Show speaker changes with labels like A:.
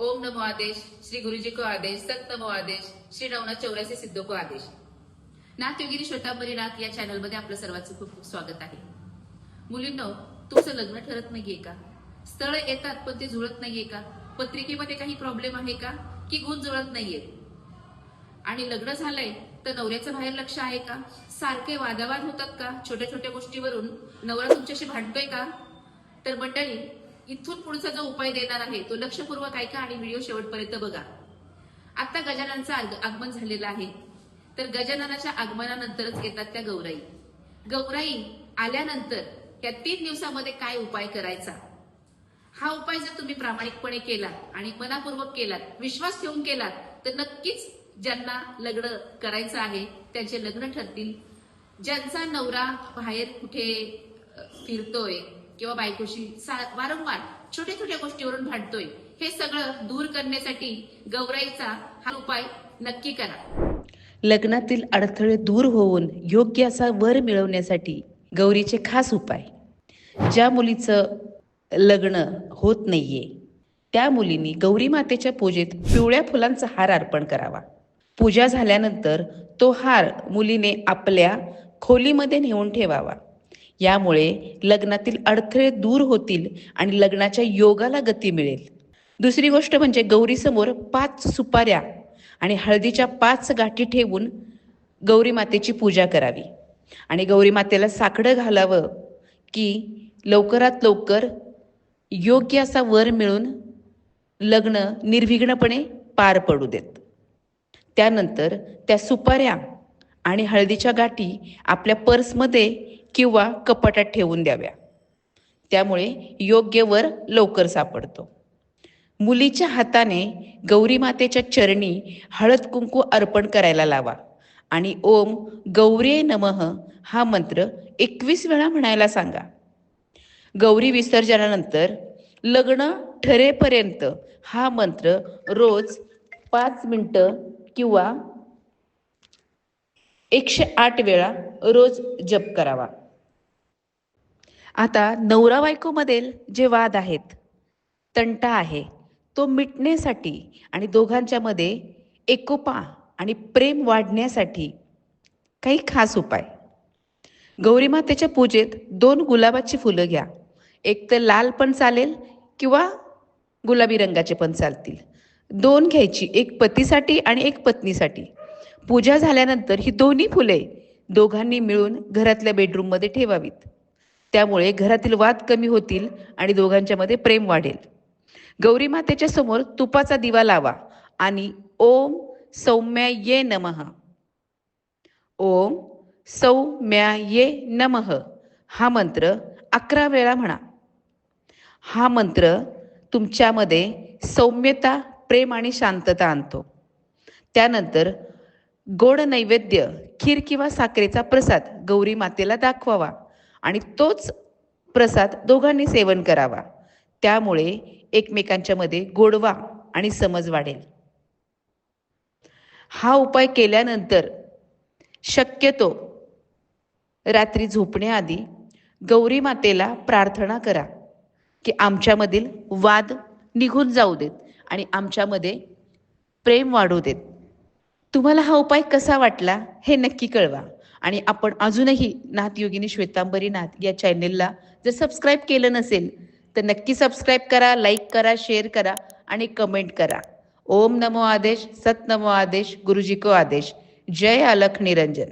A: ओम नमो आदेश श्री गुरुजी को आदेश सत नमो आदेश श्री नवनाथ चौरासी सिद्धो को आदेश. नाथ योगिनी श्वेतांबरी नाथ या चॅनलमध्ये आपलं सर्वांचं खूप खूप स्वागत आहे. मुलींना तुमचं लग्न ठरत नाहीये का? स्थळ येतात पण ते जुळत नाहीये का? पत्रिकेमध्ये काही प्रॉब्लेम आहे का? की गुण जुळत नाहीये? आणि लग्न झालंय तर नवऱ्याचं बाहेर लक्ष आहे का? सारखे वादावाद होतात का? छोट्या छोट्या गोष्टीवरून नवरा तुमच्याशी भांडतोय का? तर मंडळी इथून पुढचा जो उपाय देणार आहे तो लक्षपूर्वक ऐका आणि व्हिडिओ शेवटपर्यंत बघा. आता गजाननचं आग- आगमन झालेलं आहे. तर गजाननाच्या आगमनानंतरच येतात त्या गौराई. गौराई आल्यानंतर त्या तीन दिवसामध्ये काय उपाय करायचा? हा उपाय जर तुम्ही प्रामाणिकपणे केलात आणि मनापूर्वक केलात विश्वास ठेवून केलात तर नक्कीच ज्यांना लग्न करायचं आहे त्यांचे लग्न ठरतील. ज्यांचा नवरा बाहेर कुठे फिरतोय किंवा बायकोशी सा- वारंवार छोट्या छोट्या गोष्टीवरून भांडतोय हे सगळं दूर करण्यासाठी गौराईचा हा उपाय नक्की करा.
B: लग्नातील अडथळे दूर होऊन योग्य असा वर मिळवण्यासाठी गौरीचे खास उपाय. ज्या मुलीचं लग्न होत नाहीये त्या मुलींनी गौरी मातेच्या पूजेत पिवळ्या फुलांचा हार अर्पण करावा. पूजा झाल्यानंतर तो हार मुलीने आपल्या खोलीमध्ये नेऊन ठेवावा. यामुळे लग्नातील अडथळे दूर होतील आणि लग्नाच्या योगाला गती मिळेल. दुसरी गोष्ट म्हणजे गौरीसमोर पाच सुपाऱ्या आणि हळदीच्या पाच गाठी ठेवून गौरी मातेची पूजा करावी. आणि गौरी मातेला साकडं घालावं की लवकरात लवकर योग्य असा वर मिळून लग्न निर्विघ्नपणे पार पडू देत. त्यानंतर त्या सुपाऱ्या आणि हळदीच्या गाठी आपल्या पर्समध्ये किंवा कपाटात ठेवून द्याव्या. त्यामुळे योग्य वर लवकर सापडतो. मुलीच्या हाताने गौरी मातेच्या चरणी हळद कुंकू अर्पण करायला लावा आणि ओम गौरी नमः हा मंत्र एकवीस वेळा म्हणायला सांगा. गौरी विसर्जनानंतर लग्न ठरेपर्यंत हा मंत्र रोज पाच मिनटं किंवा एकशे आठ वेळा रोज जप करावा. आता नवरा बायकोमधील जे वाद आहेत तंटा आहे तो मिटण्यासाठी आणि दोघांच्यामध्ये एकोपा आणि प्रेम वाढण्यासाठी काही खास उपाय. गौरी मातेच्या पूजेत दोन गुलाबाची फुलं घ्या. एक तर लाल पण चालेल किंवा गुलाबी रंगाचे पण चालतील. दोन घ्यायची एक पतीसाठी आणि एक पत्नीसाठी. पूजा झाल्यानंतर ही दोन्ही फुले दोघांनी मिळून घरातल्या बेडरूममध्ये ठेवावीत. त्यामुळे घरातील वाद कमी होतील आणि दोघांच्यामध्ये प्रेम वाढेल. गौरी मातेच्या समोर तुपाचा दिवा लावा आणि ओम सौम्याये नमः. ओम सौम्याये नमः. हा मंत्र अकरा वेळा म्हणा. हा मंत्र तुमच्यामध्ये सौम्यता प्रेम आणि शांतता आणतो. त्यानंतर गोड नैवेद्य खीर किंवा साखरेचा प्रसाद गौरी मातेला दाखवावा. आणि तोच प्रसाद दोघांनी सेवन करावा. त्यामुळे एकमेकांच्या मध्ये गोडवा आणि समज वाढेल. हा उपाय केल्यानंतर शक्यतो रात्री झोपण्याआधी गौरी मातेला प्रार्थना करा की आमच्यामधील वाद निघून जाऊ देत आणि आमच्यामध्ये प्रेम वाढू देत. तुम्हाला हा उपाय कसा वाटला हे नक्की कळवा. आणि आपण अजूनही नाथ योगिनी श्वेतांबरी नाथ या चॅनेलला जर सबस्क्राईब केलं नसेल तर नक्की सबस्क्राईब करा लाईक करा शेअर करा आणि कमेंट करा. ओम नमो आदेश सत नमो आदेश गुरुजी को आदेश. जय अलख निरंजन